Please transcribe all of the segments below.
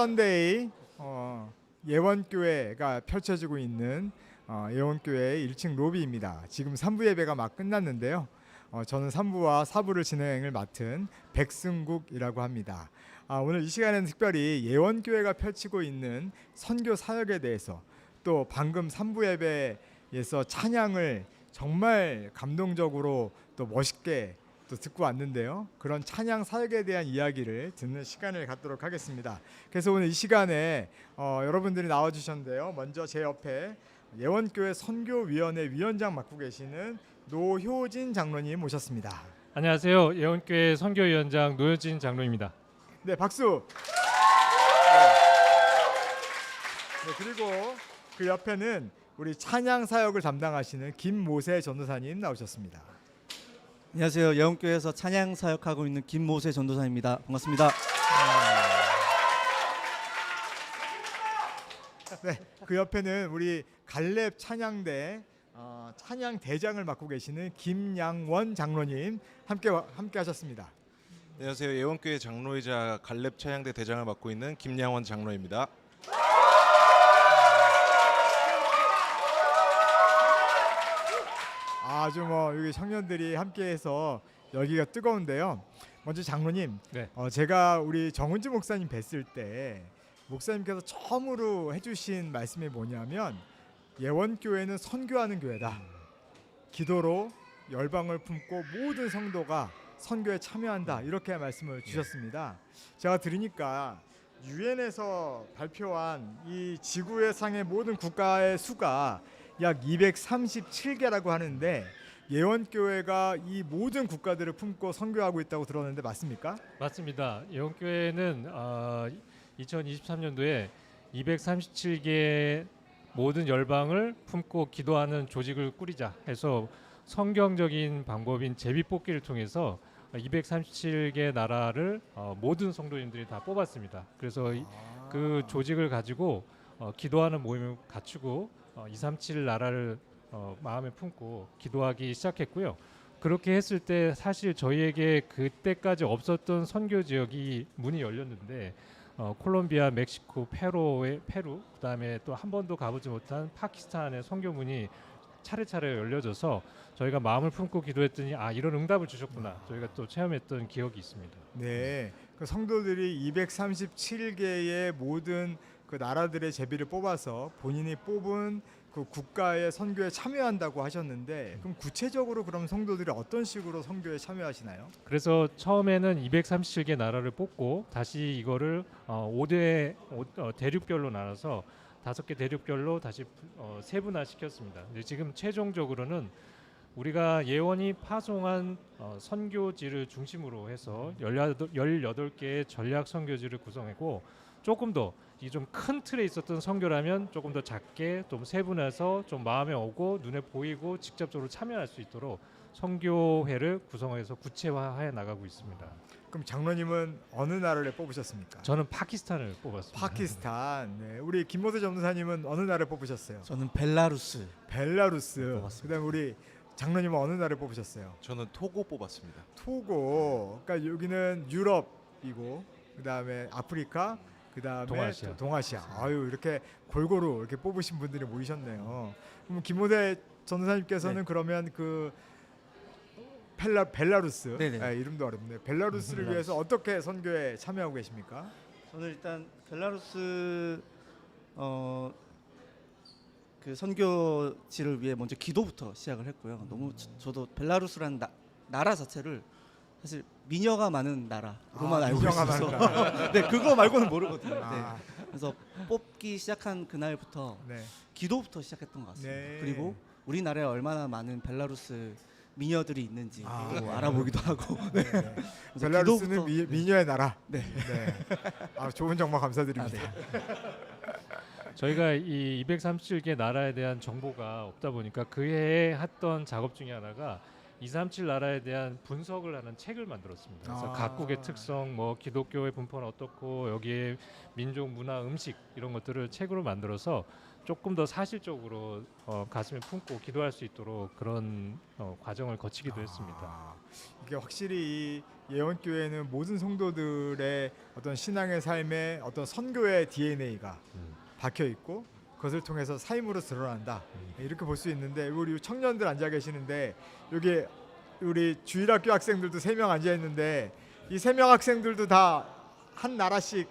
선데이 어, 예원교회가 펼쳐지고 있는 어, 예원교회 1층 로비입니다. 지금 3부 예배가 막 끝났는데요. 어, 저는 3부와 4부를 진행을 맡은 백승국이라고 합니다. 아, 오늘 이 시간에는 특별히 예원교회가 펼치고 있는 선교 사역에 대해서 또 방금 3부 예배에서 찬양을 정말 감동적으로 또 멋있게 또 듣고 왔는데요. 그런 찬양 사역에 대한 이야기를 듣는 시간을 갖도록 하겠습니다. 그래서 오늘 이 시간에 어, 여러분들이 나와 주셨는데요. 먼저 제 옆에 예원교회 선교위원회 위원장 맡고 계시는 노효진 장로님 모셨습니다. 안녕하세요. 예원교회 선교위원장 노효진 장로입니다. 네, 박수. 네, 그리고 그 옆에는 우리 찬양 사역을 담당하시는 김모세 전도사님 나오셨습니다. 안녕하세요. 예원교회에서 찬양 사역하고 있는 김모세 전도사입니다. 반갑습니다. 네, 그 옆에는 우리 갈렙 찬양대 어, 찬양 대장을 맡고 계시는 김양원 장로님 함께 와- 함께 하셨습니다. 안녕하세요. 예원교회 장로이자 갈렙 차양대 대장을 맡고 있는 김양원 장로입니다. 아주 뭐 여기 청년들이 함께해서 여기가 뜨거운데요. 먼저 장로님, 네. 어, 제가 우리 정은지 목사님 뵀을 때 목사님께서 처음으로 해주신 말씀이 뭐냐면 예원교회는 선교하는 교회다. 기도로 열방을 품고 모든 성도가 선교에 참여한다 이렇게 말씀을 주셨습니다. 제가 들으니까 유엔에서 발표한 이 지구의 상의 모든 국가의 수가 약 237개라고 하는데 예원교회가 이 모든 국가들을 품고 선교하고 있다고 들었는데 맞습니까? 맞습니다. 예원교회는 어, 2023년도에 237개 모든 열방을 품고 기도하는 조직을 꾸리자 해서 성경적인 방법인 제비 뽑기를 통해서 237개 나라를 어, 모든 성도님들이 다 뽑았습니다. 그래서 이- 그 조직을 가지고 어, 기도하는 모임을 갖추고 어, 237 나라를 어, 마음에 품고 기도하기 시작했고요. 그렇게 했을 때 사실 저희에게 그때까지 없었던 선교 지역이 문이 열렸는데 어, 콜롬비아, 멕시코, 페루의 페루, 그다음에 또 한 번도 가보지 못한 파키스탄의 선교 문이 차례차례 열려져서 저희가 마음을 품고 기도했더니 아 이런 응답을 주셨구나 저희가 또 체험했던 기억이 있습니다. 네, 그 성도들이 237개의 모든 그 나라들의 제비를 뽑아서 본인이 뽑은 그 국가의 선교에 참여한다고 하셨는데 그럼 구체적으로 그럼 성도들이 어떤 식으로 선교에 참여하시나요? 그래서 처음에는 237개 나라를 뽑고 다시 이거를 어, 5대 어, 대륙별로 나눠서 다섯 개 대륙별로 다시 어, 세분화 시켰습니다. 근데 지금 최종적으로는 우리가 예원이 파송한 어, 선교지를 중심으로 해서 18, 18개의 전략 선교지를 구성했고 조금 더 이 좀 큰 틀에 있었던 선교라면 조금 더 작게 좀 세분해서 좀 마음에 오고 눈에 보이고 직접적으로 참여할 수 있도록 선교회를 구성해서 구체화해 나가고 있습니다. 그럼 장로님은 어느 나라를 뽑으셨습니까? 저는 파키스탄을 뽑았습니다. 파키스탄. 네, 우리 김모세 전도사님은 어느 나라를 뽑으셨어요? 저는 벨라루스. 벨라루스. 뽑았습니다. 그다음 우리 장로님은 어느 나라를 뽑으셨어요? 저는 토고 뽑았습니다. 토고. 그러니까 여기는 유럽이고 그다음에 아프리카 그다음에 동아시아. 또 동아시아. 아유 이렇게 골고루 이렇게 뽑으신 분들이 모이셨네요. 그럼 김모대 전도사님께서는 네. 그러면 그 벨라 벨라루스 네네. 아, 이름도 어렵네. 벨라루스를 벨라루스. 위해서 어떻게 선교에 참여하고 계십니까? 저는 일단 벨라루스 어, 그 선교지를 위해 먼저 기도부터 시작을 했고요. 너무 저, 저도 벨라루스라는 나, 나라 자체를 사실 미녀가 많은 나라로만 아, 알고 미녀가 있어서. 네 그거 말고는 모르거든요. 네. 아, 그래서 뽑기 시작한 그날부터 네. 기도부터 시작했던 것 같습니다. 네. 그리고 우리나라에 얼마나 많은 벨라루스 미녀들이 있는지 아, 또 네. 알아보기도 하고 네. 그래서 벨라루스는 기도부터- 미, 미녀의 나라. 네. 네. 아, 좋은 정보 감사드립니다. 아, 저희가 이 237개 나라에 대한 정보가 없다 보니까 그 해에 했던 작업 중에 하나가 237 나라에 대한 분석을 하는 책을 만들었습니다. 그래서 아. 각국의 특성, 뭐 기독교의 분포는 어떻고 여기에 민족, 문화, 음식 이런 것들을 책으로 만들어서 조금 더 사실적으로 어, 가슴에 품고 기도할 수 있도록 그런 어, 과정을 거치기도 했습니다. 아, 이게 확실히 이 예원교회는 모든 성도들의 어떤 신앙의 삶에 어떤 선교의 DNA가 음. 박혀 있고 그것을 통해서 삶으로 드러난다 음. 이렇게 볼 수 있는데 우리 청년들 앉아 계시는데 여기 우리 주일학교 학생들도 세 명 앉아 있는데 이 세 명 학생들도 다 한 나라씩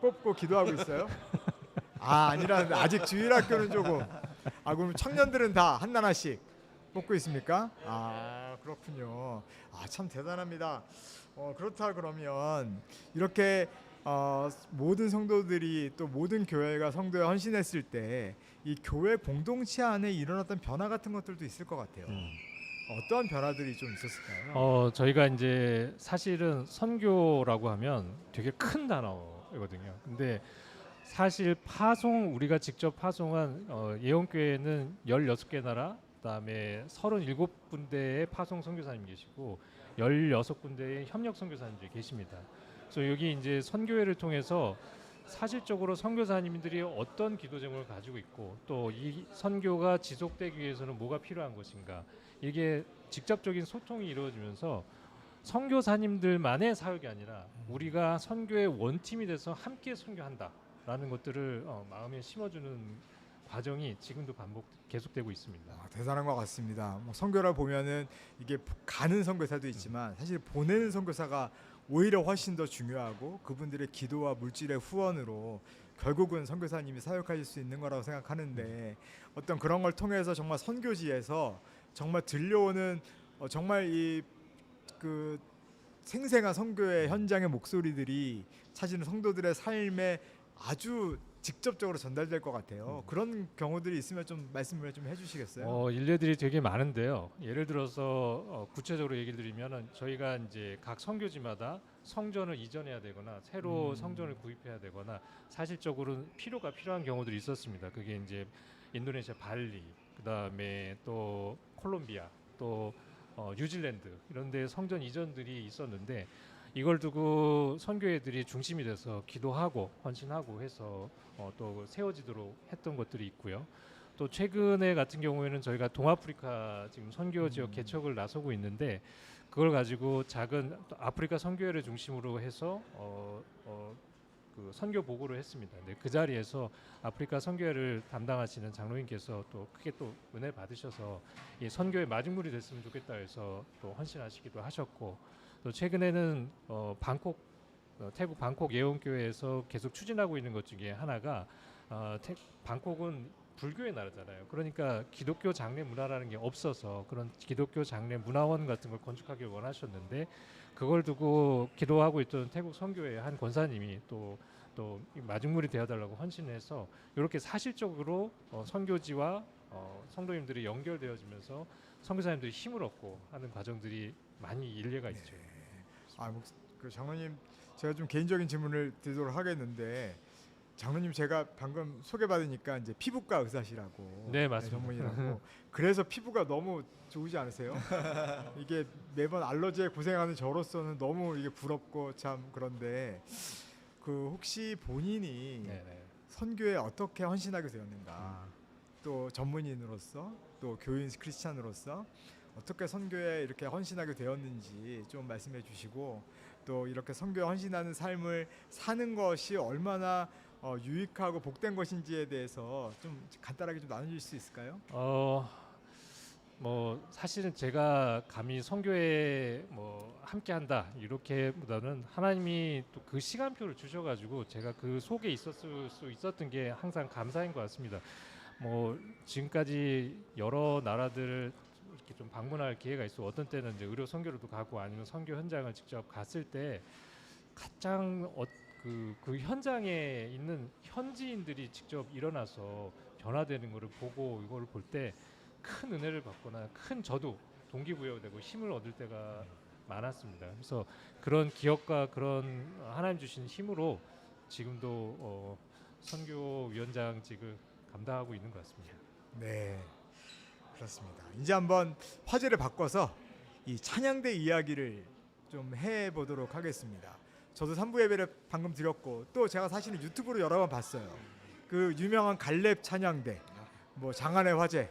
뽑고 기도하고 있어요? 아 아니라는데 아직 주일학교는 조금 아 그럼 청년들은 다 한 나라씩 뽑고 있습니까? 아 그렇군요. 아 참 대단합니다. 어 그렇다 그러면 이렇게 어, 모든 성도들이 또 모든 교회가 성도에 헌신했을 때 이 교회 공동체 안에 일어났던 변화 같은 것들도 있을 것 같아요. 음. 어떠한 변화들이 좀 있었을까요? 어, 저희가 이제 사실은 선교라고 하면 되게 큰 단어거든요. 근데 사실 파송 우리가 직접 파송한 어, 예원교회는 16개 나라 그다음에 37군데의 파송 선교사님 계시고 16군데의 협력 선교사님들이 계십니다. 그래서 여기 이제 선교회를 통해서 사실적으로 선교사님들이 어떤 기도 제목을 가지고 있고 또 이 선교가 지속되기 위해서는 뭐가 필요한 것인가 이게 직접적인 소통이 이루어지면서 선교사님들만의 사역이 아니라 우리가 선교의 원팀이 돼서 함께 선교한다라는 것들을 어, 마음에 심어주는 과정이 지금도 반복 계속되고 있습니다. 아, 대단한 것 같습니다. 뭐 선교를 보면은 이게 가는 선교사도 있지만 사실 보내는 선교사가 오히려 훨씬 더 중요하고 그분들의 기도와 물질의 후원으로 결국은 선교사님이 사역하실 수 있는 거라고 생각하는데 어떤 그런 걸 통해서 정말 선교지에서 정말 들려오는 어, 정말 이그 생생한 선교의 현장의 목소리들이 찾는 성도들의 삶에 아주 직접적으로 전달될 것 같아요. 그런 경우들이 있으면 좀 말씀을 좀 해주시겠어요? 어, 일례들이 되게 많은데요. 예를 들어서 어, 구체적으로 얘기를 드리면은 저희가 이제 각 선교지마다 성전을 이전해야 되거나 새로 음. 성전을 구입해야 되거나 사실적으로 필요가 필요한 경우들이 있었습니다. 그게 이제 인도네시아 발리, 그다음에 또 콜롬비아, 또 어, 뉴질랜드 이런 데 성전 이전들이 있었는데 이걸 두고 선교회들이 중심이 돼서 기도하고 헌신하고 해서 어, 또 세워지도록 했던 것들이 있고요. 또 최근에 같은 경우에는 저희가 동아프리카 지금 선교 지역 음. 개척을 나서고 있는데 그걸 가지고 작은 또 아프리카 선교회를 중심으로 해서 어, 어, 그 선교 보고를 했습니다. 근데 그 자리에서 아프리카 선교회를 담당하시는 장로님께서 또 크게 또 은혜 받으셔서 이 선교의 마중물이 됐으면 좋겠다 해서 또 헌신하시기도 하셨고 또 최근에는 어, 방콕 어, 태국 방콕 예원교회에서 계속 추진하고 있는 것 중에 하나가 어, 태, 방콕은 불교의 나라잖아요. 그러니까 기독교 장례 문화라는 게 없어서 그런 기독교 장례 문화원 같은 걸 건축하길 원하셨는데 그걸 두고 기도하고 있던 태국 선교회 한 권사님이 또 또 마중물이 되어달라고 헌신해서 이렇게 사실적으로 어, 선교지와 어, 성도님들이 연결되어지면서 선교사님들이 힘을 얻고 하는 과정들이 많이 일례가 있죠. 아, 목- 그 장로님 제가 좀 개인적인 질문을 드리도록 하겠는데 장로님 제가 방금 소개받으니까 이제 피부과 의사시라고 네, 맞습니다. 전문이라고 그래서 피부가 너무 좋으지 않으세요? 이게 매번 알러지에 고생하는 저로서는 너무 이게 부럽고 참 그런데 그 혹시 본인이 네네. 선교에 어떻게 헌신하게 되었는가 또 전문인으로서 또 교인 크리스찬으로서 어떻게 선교에 이렇게 헌신하게 되었는지 좀 말씀해 주시고 또 이렇게 선교에 헌신하는 삶을 사는 것이 얼마나 어, 유익하고 복된 것인지에 대해서 좀 간단하게 좀 나눠주실 수 있을까요? 어, 뭐 사실은 제가 감히 선교에 뭐 함께한다 이렇게보다는 하나님이 또 그 시간표를 주셔가지고 제가 그 속에 있었을 수 있었던 게 항상 감사인 것 같습니다. 뭐 지금까지 여러 나라들을 이렇게 좀 방문할 기회가 있어 어떤 때는 이제 의료 선교로도 가고 아니면 선교 현장을 직접 갔을 때 가장 어, 그, 그 현장에 있는 현지인들이 직접 일어나서 변화되는 것을 보고 이걸 볼 때 큰 은혜를 받거나 큰 저도 동기부여가 되고 힘을 얻을 때가 많았습니다. 그래서 그런 기억과 그런 하나님 주신 힘으로 지금도 어, 선교위원장직을 감당하고 있는 것 같습니다. 네, 그렇습니다. 이제 한번 화제를 바꿔서 이 찬양대 이야기를 좀 해보도록 하겠습니다. 저도 3부 예배를 방금 드렸고 또 제가 사실은 유튜브로 여러 번 봤어요. 그 유명한 갈렙 찬양대, 뭐 장안의 화제.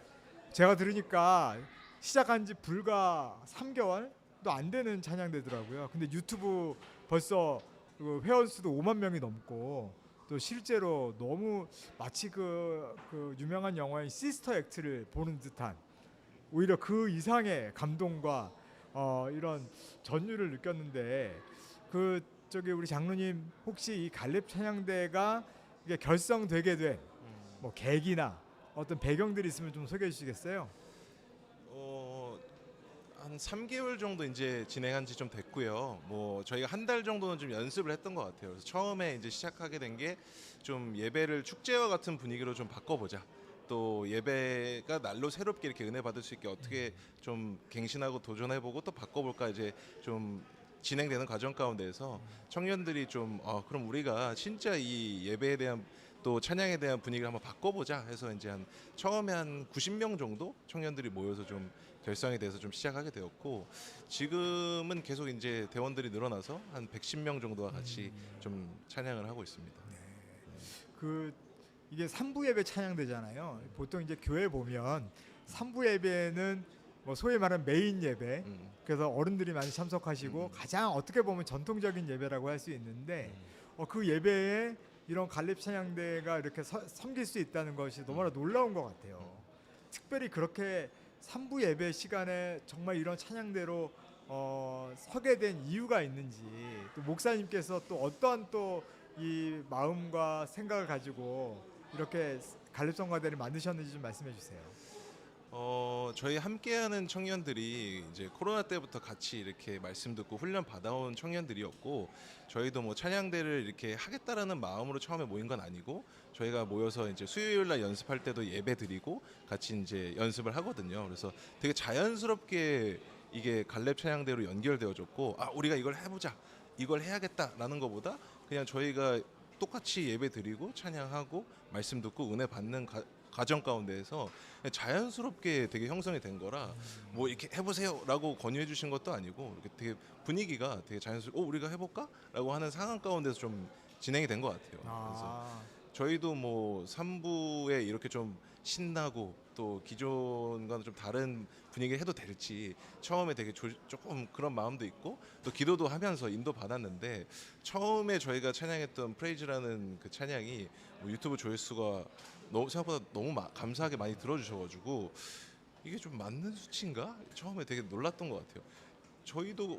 제가 들으니까 시작한 지 불과 3개월도 안 되는 찬양대더라고요. 근데 유튜브 벌써 그 회원 수도 5만 명이 넘고 또 실제로 너무 마치 그, 그 유명한 영화인 시스터 액트를 보는 듯한 오히려 그 이상의 감동과 어, 이런 전율을 느꼈는데 그 저기 우리 장로님 혹시 이 갈렙 찬양대가 결성되게 된 뭐 계기나 어떤 배경들이 있으면 좀 소개해 주시겠어요? 어, 한 3개월 정도 이제 진행한 지 좀 됐고요. 뭐 저희가 한 달 정도는 좀 연습을 했던 것 같아요. 그래서 처음에 이제 시작하게 된 게 좀 예배를 축제와 같은 분위기로 좀 바꿔보자. 또 예배가 날로 새롭게 이렇게 은혜 받을 수 있게 어떻게 좀 갱신하고 도전해보고 또 바꿔볼까 이제 좀 진행되는 과정 가운데에서 청년들이 좀 어, 그럼 우리가 진짜 이 예배에 대한 또 찬양에 대한 분위기를 한번 바꿔보자 해서 이제 한 처음에 한 90명 정도 청년들이 모여서 좀 결성이 돼서 좀 시작하게 되었고 지금은 계속 이제 대원들이 늘어나서 한 110명 정도와 같이 좀 찬양을 하고 있습니다. 그 이게 3부 예배 찬양대잖아요. 보통 이제 교회 보면 3부 예배는 뭐 소위 말하는 메인 예배 음. 그래서 어른들이 많이 참석하시고 음. 가장 어떻게 보면 전통적인 예배라고 할 수 있는데 어, 그 예배에 이런 갈렙 찬양대가 이렇게 서- 섬길 수 있다는 것이 너무나 놀라운 것 같아요. 특별히 그렇게 3부 예배 시간에 정말 이런 찬양대로 어, 서게 된 이유가 있는지 또 목사님께서 또 어떠한 또 이 마음과 생각을 가지고 이렇게 갈렙 성가대를 만드셨는지 좀 말씀해 주세요. 어, 저희 함께하는 청년들이 이제 코로나 때부터 같이 이렇게 말씀 듣고 훈련 받아온 청년들이었고 저희도 뭐 찬양대를 이렇게 하겠다라는 마음으로 처음에 모인 건 아니고 저희가 모여서 이제 수요일 날 연습할 때도 예배 드리고 같이 이제 연습을 하거든요. 그래서 되게 자연스럽게 이게 갈렙 찬양대로 연결되어졌고 아 우리가 이걸 해보자 이걸 해야겠다라는 것보다 그냥 저희가 똑같이 예배 드리고 찬양하고 말씀 듣고 은혜 받는 가, 과정 가운데에서 자연스럽게 되게 형성이 된 거라 뭐 이렇게 해보세요라고 권유해 주신 것도 아니고 이렇게 되게 분위기가 되게 자연스럽게 어 우리가 해볼까라고 하는 상황 가운데서 좀 진행이 된 것 같아요. 그래서 아, 저희도 뭐 3부에 이렇게 좀 신나고 또 기존과는 좀 다른 분위기 해도 될지 처음에 되게 조, 조금 그런 마음도 있고 또 기도도 하면서 인도 받았는데 처음에 저희가 찬양했던 프레이즈라는 그 찬양이 뭐 유튜브 조회수가 너무 생각보다 너무 마- 감사하게 많이 들어주셔가지고 이게 좀 맞는 수치인가 처음에 되게 놀랐던 것 같아요. 저희도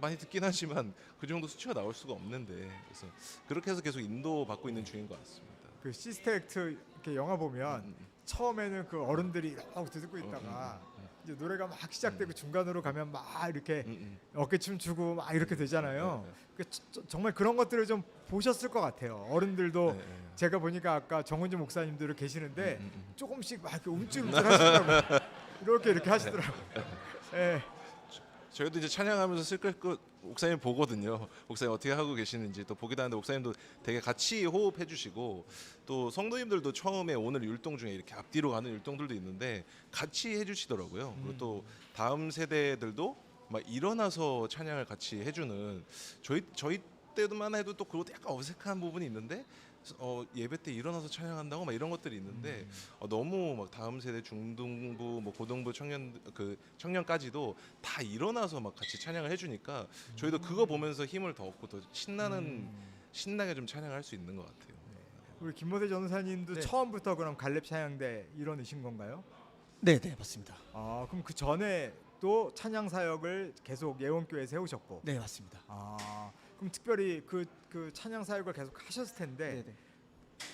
많이 듣긴 하지만 그 정도 수치가 나올 수가 없는데 그래서 그렇게 해서 계속 인도 받고 있는 중인 것 같습니다. 그 시스터 액트 이렇게 영화 보면 음, 처음에는 그 어른들이 막 듣고 있다가 이제 노래가 막 시작되고 중간으로 가면 막 이렇게 음, 음. 어깨춤 추고 막 이렇게 되잖아요. 네, 네. 그 저- 정말 그런 것들을 좀 보셨을 것 같아요. 어른들도 네, 네. 제가 보니까 아까 정은주 목사님들 계시는데 음, 음, 조금씩 막 이렇게 움찔움찔 하시더라고요. 이렇게 이렇게 하시더라고요. 예. 저희도 이제 찬양하면서 그 목사님 보거든요. 목사님 어떻게 하고 계시는지 또 보기도 하는데 목사님도 되게 같이 호흡해 주시고 또 성도님들도 처음에 오늘 율동 중에 이렇게 앞뒤로 가는 율동들도 있는데 같이 해 주시더라고요. 그리고 또 다음 세대들도 막 일어나서 찬양을 같이 해 주는 저희 저희 때만 해도 또 그것도 약간 어색한 부분이 있는데 어, 예배 때 일어나서 찬양한다고 막 이런 것들이 있는데 어, 너무 막 다음 세대 중등부 뭐 고등부 청년 그 청년까지도 다 일어나서 막 같이 찬양을 해주니까 저희도 그거 보면서 힘을 더 얻고 더 신나는 음. 신나게 좀 찬양할 수 있는 것 같아요. 우리 김모대 전사님도 네. 처음부터 그럼 갈렙 찬양대 일원이신 건가요? 네, 네, 맞습니다. 아 그럼 그 전에 또 찬양 사역을 계속 예원교회 에 세우셨고. 네, 맞습니다. 아 그럼 특별히 그, 그 찬양 사역을 계속 하셨을 텐데 네, 네.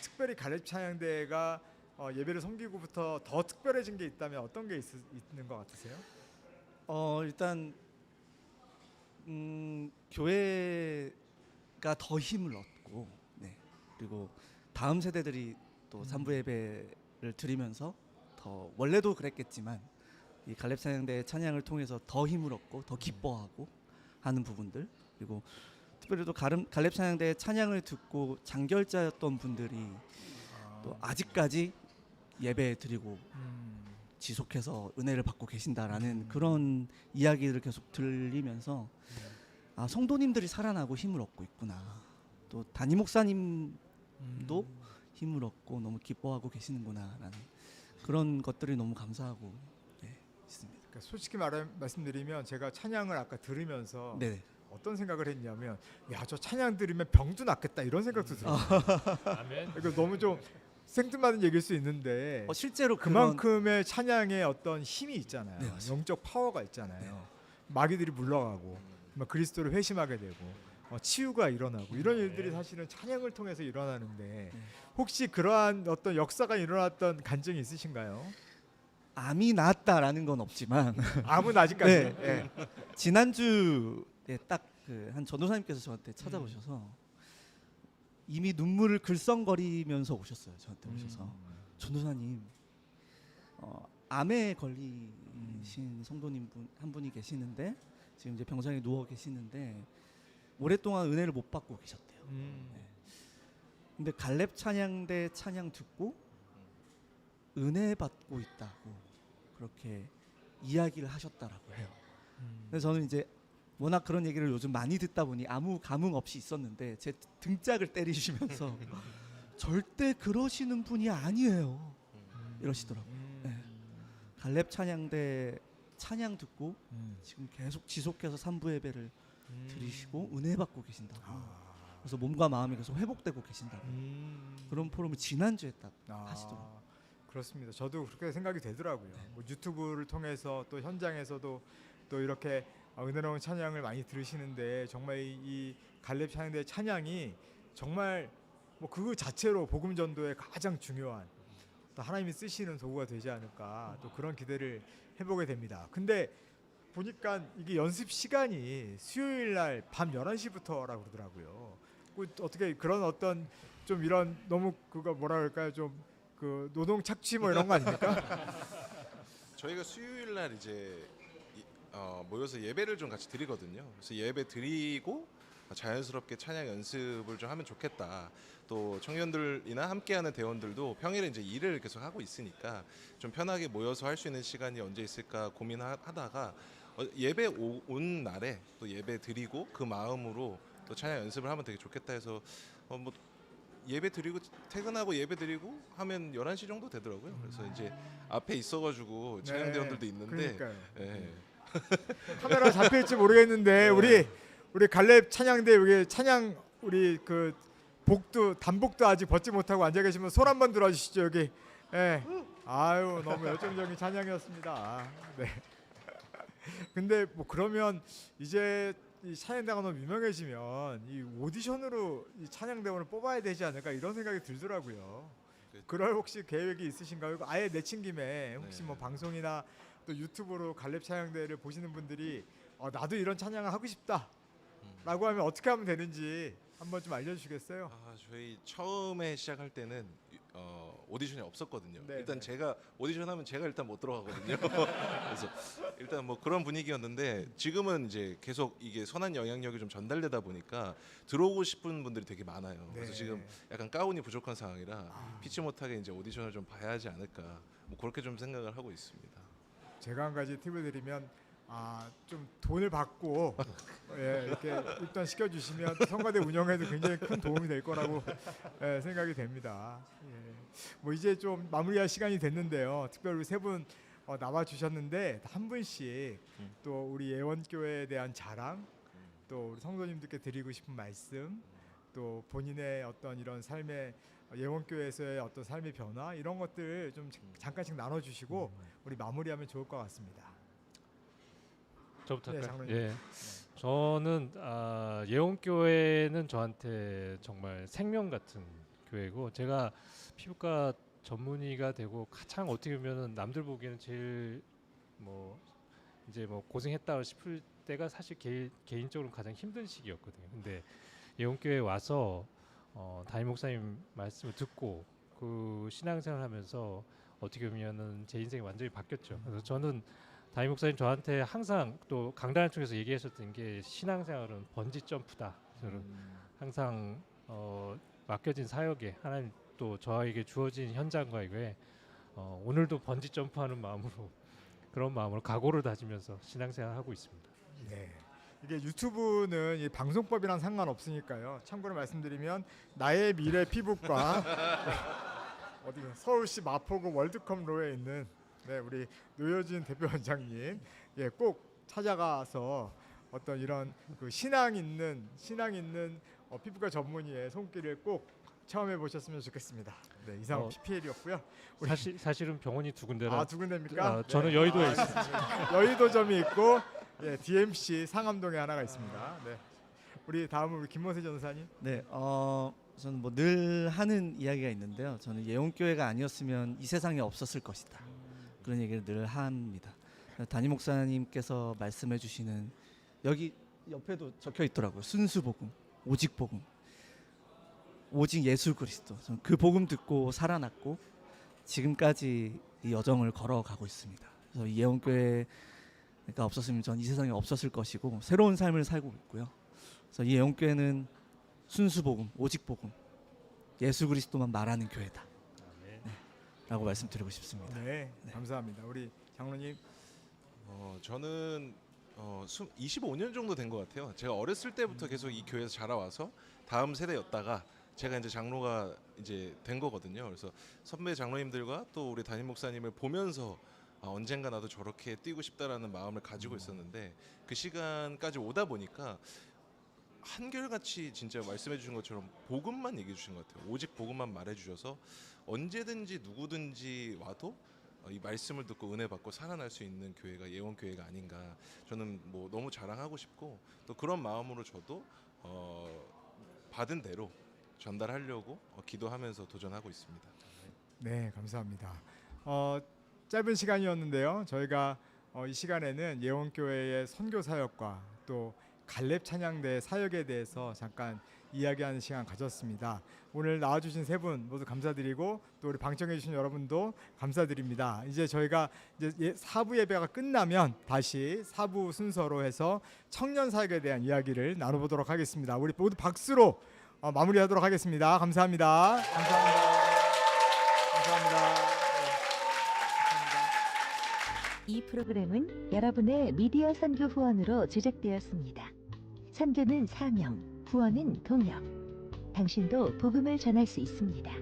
특별히 갈렙 찬양대가 어, 예배를 섬기고부터 더 특별해진 게 있다면 어떤 게 있, 있는 것 같으세요? 어, 일단 음, 교회가 더 힘을 얻고 네. 그리고 다음 세대들이 또 음. 삼부 예배를 드리면서 더 원래도 그랬겠지만 이 갈렙 찬양대 찬양을 통해서 더 힘을 얻고 더 기뻐하고 하는 부분들 그리고 특별히 또 가름, 갈렙 찬양대 찬양을 듣고 장결자였던 분들이 또 아직까지 예배 드리고 음, 지속해서 은혜를 받고 계신다라는 그런 이야기들을 계속 들리면서 아 성도님들이 살아나고 힘을 얻고 있구나. 또 담임 목사님도 힘을 얻고 너무 기뻐하고 계시는구나라는 그런 것들이 너무 감사하고 네, 있습니다. 그러니까 솔직히 말하, 말씀드리면 제가 찬양을 아까 들으면서 네. 어떤 생각을 했냐면 야 저 찬양 들으면 병도 낫겠다 이런 생각도 들어요. 아멘. 이거 너무 좀 생뚱맞은 얘기일 수 있는데 어, 실제로 그만 그만큼의 찬양의 어떤 힘이 있잖아요. 네, 맞습니다. 영적 파워가 있잖아요. 마귀들이 물러가고 막 그리스도를 회심하게 되고 어, 치유가 일어나고 이런 일들이 사실은 찬양을 통해서 일어나는데 혹시 그러한 어떤 역사가 일어났던 간증이 있으신가요? 암이 나았다라는 건 없지만 아무는 아직까지. 네. 예. 지난주 에딱그 한 전도사님께서 저한테 찾아오셔서 이미 눈물을 글썽거리면서 오셨어요. 저한테 오셔서 전도사님 어, 암에 걸리신 성도님 분, 한 분이 계시는데 지금 이제 병상에 누워 계시는데 오랫동안 은혜를 못 받고 계셨대요. 음. 근데 갈렙 찬양대 찬양 듣고 은혜 받고 있다고 그렇게 이야기를 하셨다라고 해요. 음. 근데 저는 이제 워낙 그런 얘기를 요즘 많이 듣다 보니 아무 감흥 없이 있었는데 제 등짝을 때리시면서 절대 그러시는 분이 아니에요. 이러시더라고요. 음. 네. 갈렙 찬양대 찬양 듣고 음. 지금 계속 지속해서 삼부 예배를 음. 드리시고 은혜 받고 계신다고. 아. 그래서 몸과 마음이 계속 회복되고 계신다고. 음. 그런 포럼을 지난주에 딱 아, 하시더라고요. 그렇습니다. 저도 그렇게 생각이 되더라고요. 뭐 유튜브를 통해서 또 현장에서도 또 이렇게 아, 은혜로운 찬양을 많이 들으시는데 정말 이, 이 갈렙 찬양대 찬양이 정말 뭐 그 자체로 복음 전도에 가장 중요한 또 하나님이 쓰시는 도구가 되지 않을까 또 그런 기대를 해보게 됩니다. 근데 보니까 이게 연습 시간이 수요일 날 밤 11시부터라고 그러더라고요. 그 어떻게 그런 어떤 좀 이런 너무 그거 뭐라 그럴까요? 좀 그 노동 착취 뭐 이런 거 아닙니까? 저희가 수요일 날 이제 이- 어, 모여서 예배를 좀 같이 드리거든요. 그래서 예배 드리고 자연스럽게 찬양 연습을 좀 하면 좋겠다. 또 청년들이나 함께하는 대원들도 평일에 이제 일을 계속 하고 있으니까 좀 편하게 모여서 할 수 있는 시간이 언제 있을까 고민하다가 어, 예배 오- 온 날에 또 예배 드리고 그 마음으로 또 찬양 연습을 하면 되게 좋겠다 해서 어, 뭐 예배 드리고 퇴근하고 예배 드리고 하면 11시 정도 되더라고요. 그래서 이제 앞에 있어가지고 찬양 네, 대원들도 있는데. 예. 카메라 잡힐지 모르겠는데 네. 우리 우리 갈렙 찬양대 여기 찬양 우리 그 복도 단복도 아직 벗지 못하고 앉아 계시면 손 한번 들어 주시죠 여기. 예. 아유 너무 열정적인 찬양이었습니다. 네. 근데 뭐 그러면 이제 이 찬양대가 너무 유명해지면 이 오디션으로 이 찬양대원을 뽑아야 되지 않을까 이런 생각이 들더라고요. 그- 그럴 혹시 계획이 있으신가요? 아예 내친 김에 혹시 네. 뭐 방송이나 또 유튜브로 갈렙 찬양대를 보시는 분들이 어, 나도 이런 찬양을 하고 싶다라고 음. 하면 어떻게 하면 되는지 한번 좀 알려주시겠어요? 아, 저희 처음에 시작할 때는 어, 오디션이 없었거든요. 네, 일단 네. 제가 오디션 하면 제가 일단 못 들어가거든요. 그래서 일단 뭐 그런 분위기였는데 지금은 이제 계속 이게 선한 영향력이 좀 전달되다 보니까 들어오고 싶은 분들이 되게 많아요. 그래서 네. 지금 약간 가운이 부족한 상황이라 아. 피치 못하게 이제 오디션을 좀 봐야 하지 않을까. 뭐 그렇게 좀 생각을 하고 있습니다. 제가 한 가지 팁을 드리면 아, 좀 돈을 받고 예, 이렇게 입단 시켜주시면 성가대 운영에도 굉장히 큰 도움이 될 거라고 예, 생각이 됩니다. 예. 뭐 이제 좀 마무리할 시간이 됐는데요. 특별히 세분 어, 나와 주셨는데 한 분씩 음. 또 우리 예원교회에 대한 자랑, 또 우리 성도님들께 드리고 싶은 말씀, 또 본인의 어떤 이런 삶의 예원교회에서의 어떤 삶의 변화 이런 것들 좀 잠깐씩 나눠주시고 우리 마무리하면 좋을 것 같습니다. 저부터 네, 할까요? 예. 저는 아, 예원교회는 저한테 정말 생명 같은 교회고 제가 피부과 전문의가 되고 가장 어떻게 보면은 남들 보기에는 제일 뭐 이제 뭐 고생했다 싶을 때가 사실 개, 개인적으로 가장 힘든 시기였거든요. 근데 예원교회 와서 어, 담임 목사님 말씀을 듣고 그 신앙생활 하면서 어떻게 보면은 제 인생이 완전히 바뀌었죠. 그래서 저는 담임 목사님 저한테 항상 또 강단을 통해서 얘기하셨던 게 신앙생활은 번지 점프다. 저는 항상 어, 맡겨진 사역에 하나님 또 저에게 주어진 현장과 이거에 어, 오늘도 번지 점프하는 마음으로 그런 마음으로 각오를 다지면서 신앙생활 하고 있습니다. 네. 이게 유튜브는 이 방송법이랑 상관없으니까요. 참고로 말씀드리면 나의 미래 피부과 어디 서울시 마포구 월드컵 로에 있는 네, 우리 노효진 대표 원장님 예, 꼭 찾아가서 어떤 이런 그 신앙 있는 신앙 있는 어, 피부과 전문의의 손길을 꼭 체험해 보셨으면 좋겠습니다. 네, 이상은 어, PPL이었고요. 사실 사실은 병원이 두 군데라 아, 두 군데입니까? 아, 저는 네. 여의도에 아, 있습니다. 여의도점이 있고 예, DMC 상암동에 하나가 있습니다. 네. 우리 다음은 우리 김모세 전사님. 네, 어, 저는 뭐 늘 하는 이야기가 있는데요. 저는 예원교회가 아니었으면 이 세상에 없었을 것이다. 그런 얘기를 늘 합니다. 담임 목사님께서 말씀해 주시는 여기 옆에도 적혀 있더라고요. 순수 복음, 오직 복음, 오직 예수 그리스도. 저는 그 복음 듣고 살아났고 지금까지 이 여정을 걸어가고 있습니다. 그래서 이 예원교회 가 없었으면 전 이 세상에 없었을 것이고 새로운 삶을 살고 있고요. 그래서 이 예원교회는 순수 복음, 오직 복음, 예수 그리스도만 말하는 교회다. 네, 라고 말씀드리고 싶습니다. 네, 감사합니다. 우리 장로님. 어, 저는 어, 25년 정도 된 것 같아요. 제가 어렸을 때부터 계속 이 교회에서 자라와서 다음 세대였다가 제가 이제 장로가 이제 된 거거든요. 그래서 선배 장로님들과 또 우리 담임 목사님을 보면서 아, 언젠가 나도 저렇게 뛰고 싶다라는 마음을 가지고 있었는데 그 시간까지 오다 보니까 한결같이 진짜 말씀해 주신 것처럼 복음만 얘기해 주신 것 같아요. 오직 복음만 말해 주셔서 언제든지 누구든지 와도 어, 이 말씀을 듣고 은혜 받고 살아날 수 있는 교회가 예원 교회가 아닌가. 저는 뭐 너무 자랑하고 싶고 또 그런 마음으로 저도 어, 받은 대로 전달하려고 어, 기도하면서 도전하고 있습니다. 네, 감사합니다. 어, 짧은 시간이었는데요. 저희가 어, 이 시간에는 예원교회의 선교 사역과 또 갈렙 찬양대 사역에 대해서 잠깐 이야기하는 시간 가졌습니다. 오늘 나와주신 세 분 모두 감사드리고 또 우리 방청해 주신 여러분도 감사드립니다. 이제 저희가 이제 예- 사부 예배가 끝나면 다시 사부 순서로 해서 청년 사역에 대한 이야기를 나눠보도록 하겠습니다. 우리 모두 박수로 어, 마무리하도록 하겠습니다. 감사합니다. 감사합니다. 감사합니다. 이 프로그램은 여러분의 미디어 선교 후원으로 제작되었습니다. 선교는 사명, 후원은 동역. 당신도 복음을 전할 수 있습니다.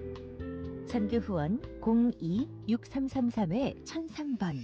선교 후원 02-6333-1003번